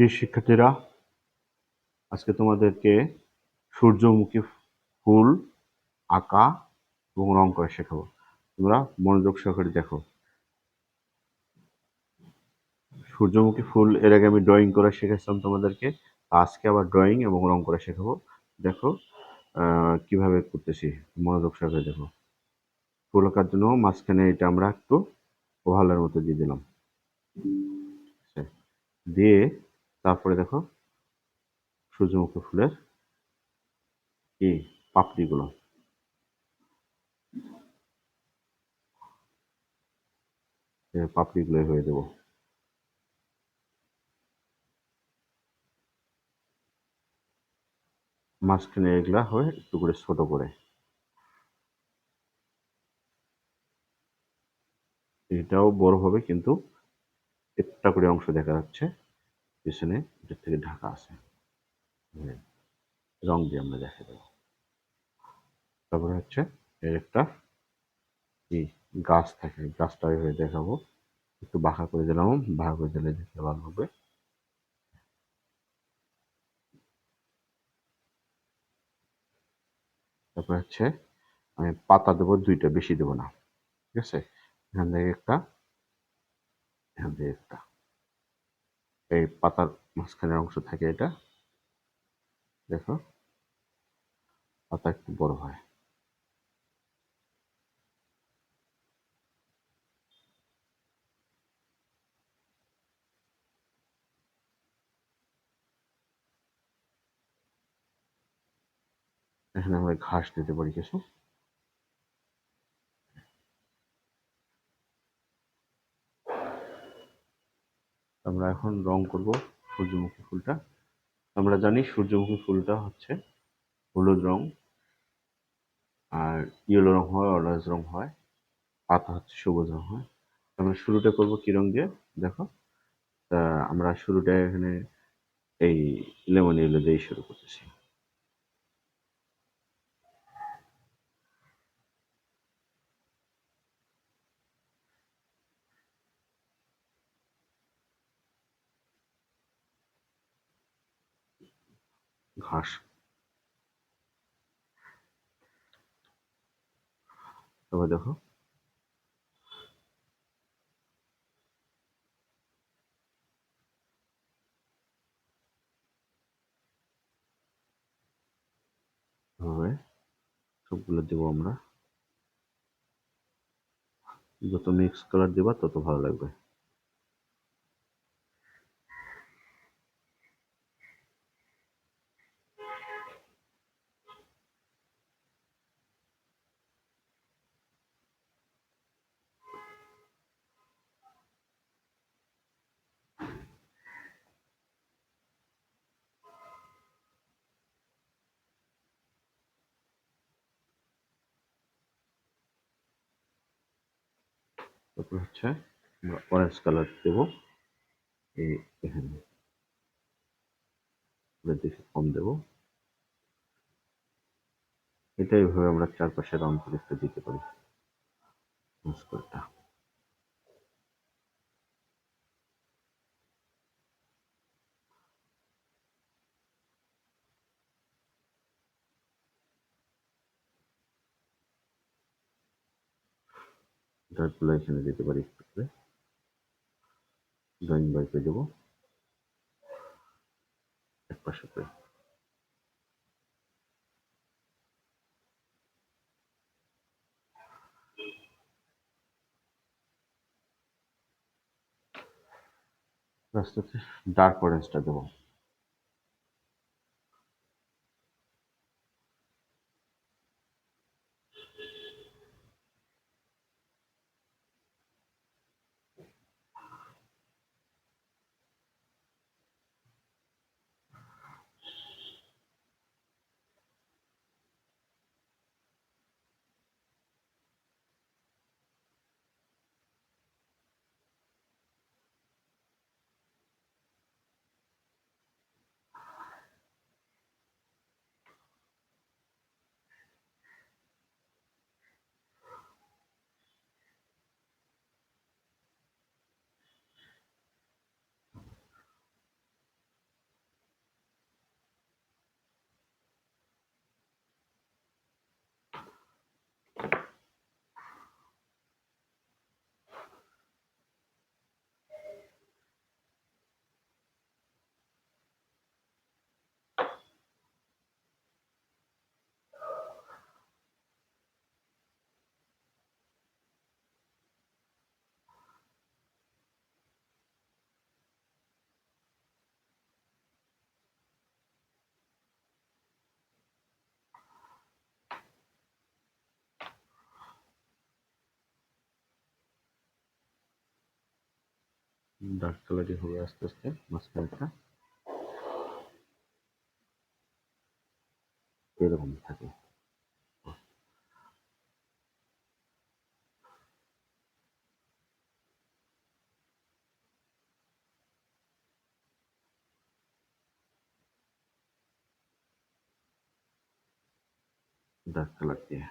প্রিয় শিক্ষার্থীরা, আজকে তোমাদেরকে সূর্যমুখী ফুল, আঁকা এবং রং করা শেখাবো। তোমরা মনোযোগ সহকারে দেখো। সূর্যমুখী ফুল, এর আগে আমি ড্রয়িং করা শেখাচ্ছিলাম তোমাদেরকে। আজকে আবার ড্রয়িং এবং রং করা শেখাবো। দেখো কীভাবে করতেছি, মনোযোগ সহকারে দেখো। ফুল আঁকার জন্য মাঝখানে এটা আমরা একটু ওভালের মতো দিয়ে দিলাম। দিয়ে তারপরে দেখো, সূর্যমুখী ফুলের কি পাপড়িগুলো। পাপড়িগুলো হয়ে দেবো মাঝখানে এগুলা হয়ে একটু করে ছোট করে। এটাও বড় হবে, কিন্তু একটা করে অংশ দেখা যাচ্ছে। পিছনে, এটার থেকে ঢাকা আছে। রং দিয়ে আমরা দেখে দেবো তারপরে হচ্ছে এর একটা কি গাছ থাকে, গাছটা হয়ে দেখাবো। একটু বাঁকা করে দিলাম, বাঁকা করে দিলে দেখতে ভালো হবে। তারপরে হচ্ছে আমি পাতা দেবো, দুইটা, বেশি দেবো না। ঠিক আছে? এখান থেকে একটা, এখান থেকে একটা। এই পাতার মাঝখানের অংশ থাকে এটা। দেখো। পাতা একটু বড় হয়। এখানে আমরা ঘাস দিতে পারি, কিছু। আমরা এখন রং করব সূর্যমুখী ফুলটা। আমরা জানি সূর্যমুখী ফুলটা হচ্ছে হলুদ রং আর ইয়েলো রং হয়, অরেঞ্জ রং হয়, পাতা হচ্ছে সবুজ রং হয়। আমরা শুরুটা করব কি রং দিয়ে? দেখো। আমরা শুরুটা এখানে এই লেমন ইয়েলো দিয়েই শুরু করতেছি। ঘাস। তবে দেখো। সবগুলো দেবো আমরা। যত মিক্স কালার দেবা তত ভালো লাগবে। তারপর হচ্ছে আমরা অরেঞ্জ কালার দেব। এই এখানে কম দেব। এটা এইভাবে আমরা চারপাশে রাউন্ড করে দিতে পারি। ডার্কগুলো এখানে দিতে পারি একটু করে ড্রয়িং বাইকে দেবো এক পাশে রাস্তাতে ডার্ক অরেঞ্জটা দেবো। ডার্ক কালারই হবে আস্তে আস্তে মাঝখানেরটা এরকম থাকে ডার্ক কালার দিয়ে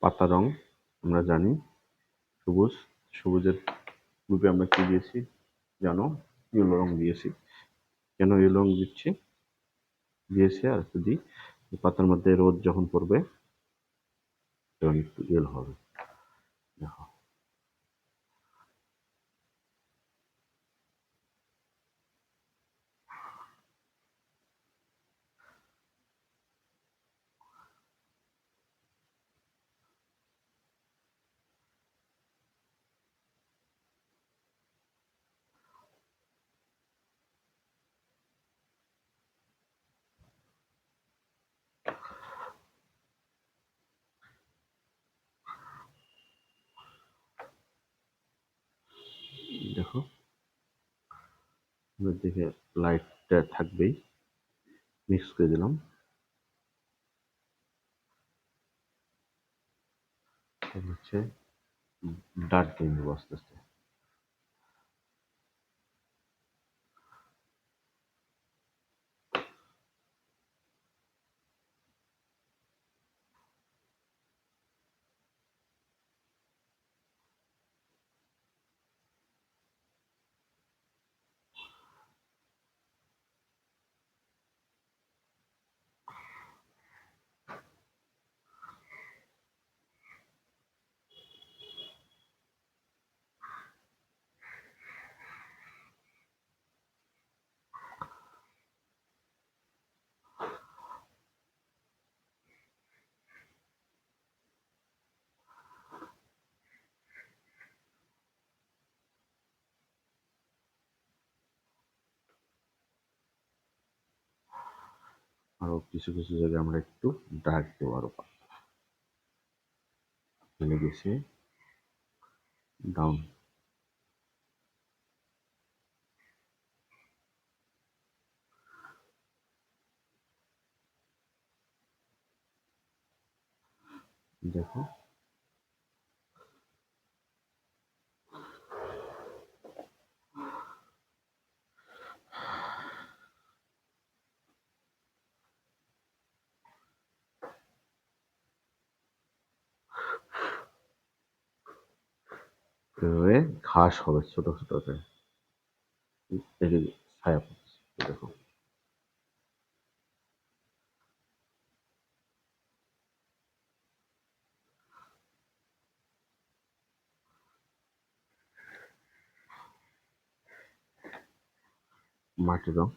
পাতা রং, আমরা জানি। সবুজ, সবুজের রূপে আমরা কি দিয়েছি? জানো, ইয়েলো রং দিয়েছি। কেন ইয়েলো রং দিচ্ছি? দিয়েছি আর যদি পাতার মধ্যে রোদ যখন পড়বে, তখন একটু ইয়েলো হবে। দেখো। এবার দিকে লাইটটা থাকবেই। মিক্স করে দিলাম। হচ্ছে ডার্ক দিয়ে নেব আস্তে আস্তে আরও কিছু কিছু জায়গায় আমরা একটু ডার্ক দেবো আরও চলে গেছে। ডাউন দেখো এভাবে ঘাস হবে ছোট ছোট দেখে ছায়া দেখো। মাটি রং।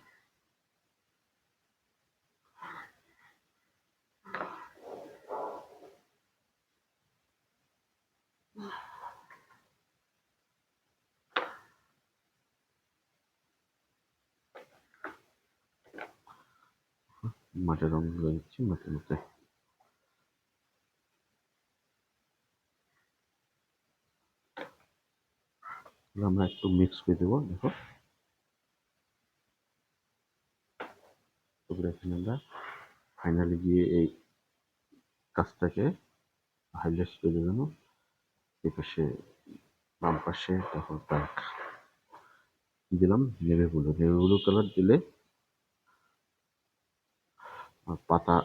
মাটির রংগুলো দিচ্ছি মাটির মধ্যে। আমরা একটু মিক্স করে দেবো, দেখো। তারপরে এখানে আমরা ফাইনালি গিয়ে এই কাজটাকে হাইলাইট করে দেবো এই পাশে বাম পাশে, তারপর ব্যাক দিলাম navy blue. Navy blue colour দিলে পাতা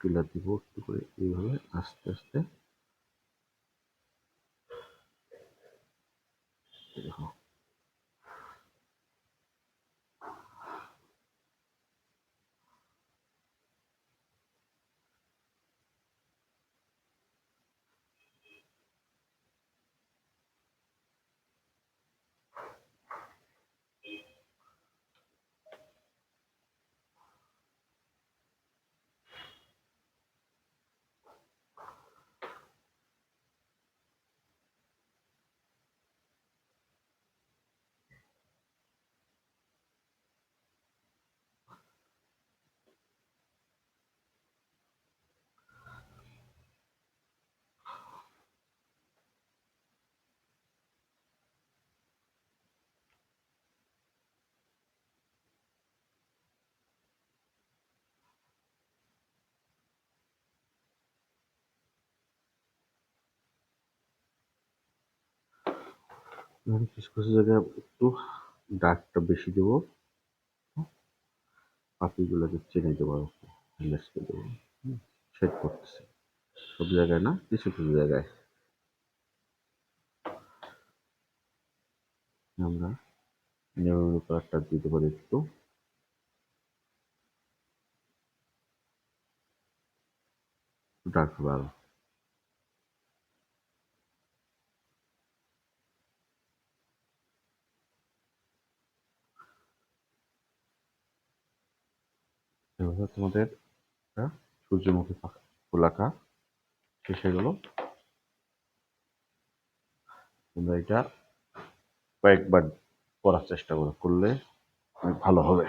তুলে দিব একটু করে এইভাবে আস্তে আস্তে। দেখো এখানে কিছু কিছু জায়গায় একটু ডার্কটা বেশি দেবো। পাখিগুলোকে চেনে দেবো লেসকে দেবো। শেড করতেছি। সব জায়গায় না? কিছু কিছু জায়গায়। আমরা নেভি কালারটা দিতে পারি একটু। ডার্ক হবে তোমাদের একটা সূর্যমুখী ফুল আঁকা শেষ হয়ে গেল। তোমরা এটা কয়েকবার করার চেষ্টা করো, করলে ভালো হবে।